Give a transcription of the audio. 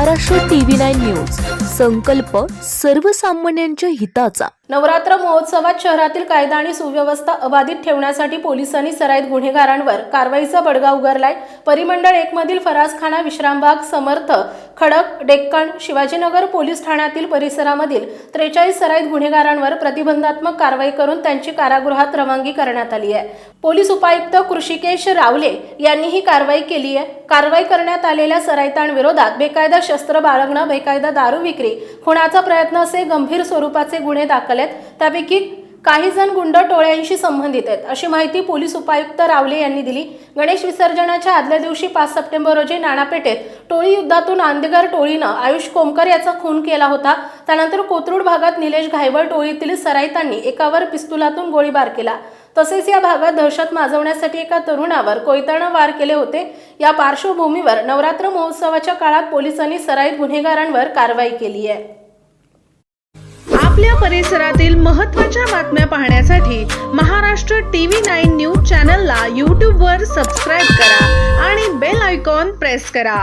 Maharashtra TV nine news. संकल्प सर्वसामान्यांच्या हिताचा. नवरात्र महोत्सवात शहरातील कायदा आणि सुव्यवस्था अबाधित ठेवण्यासाठी पोलिसांनी सराईत गुन्हेगारांवर कारवाईचा बडगा उगारलाय. परिमंडळ एक मधील फराजखाना विश्रामबाग समर्थ खडक डेक्कण शिवाजीनगर पोलीस ठाण्यातील परिसरामधील त्रेचाळीस सराईत गुन्हेगारांवर प्रतिबंधात्मक कारवाई करून त्यांची कारागृहात रवानगी करण्यात आली आहे. पोलीस उपायुक्त कृषिकेश रावले यांनी ही कारवाई केली आहे. कारवाई करण्यात आलेल्या सराईतांविरोधात बेकायदा शस्त्र बाळगणं बेकायदा दारू विक्री खुणाचा प्रयत्न असे गंभीर स्वरूपाचे गुन्हे दाखल आहेत. त्यापैकी काही जण गुंड टोळ्यांशी संबंधित आहेत अशी माहिती पोलीस उपायुक्त रावले यांनी दिली. गणेश विसर्जनाच्या आदल्या दिवशी पाच सप्टेंबर रोजी नाणापेठेत टोळी युद्धातून आंदेगर टोळीनं आयुष कोमकर याचा खून केला होता. त्यानंतर कोथरूड भागात निलेश घायवळ टोळीतील सराईतांनी एकावर पिस्तुलातून गोळीबार केला. तसेच या भागात दहशत माजवण्यासाठी एका तरुणावर कोयतानं वार केले होते. या पार्श्वभूमीवर नवरात्र महोत्सवाच्या काळात पोलिसांनी सराईत गुन्हेगारांवर कारवाई केली आहे. आपल्या परिसरातील महत्त्वाच्या बातम्या पाहण्यासाठी महाराष्ट्र टीव्ही नाईन न्यूज चॅनलला यूट्यूबवर सबस्क्राईब करा आणि बेल आयकॉन प्रेस करा.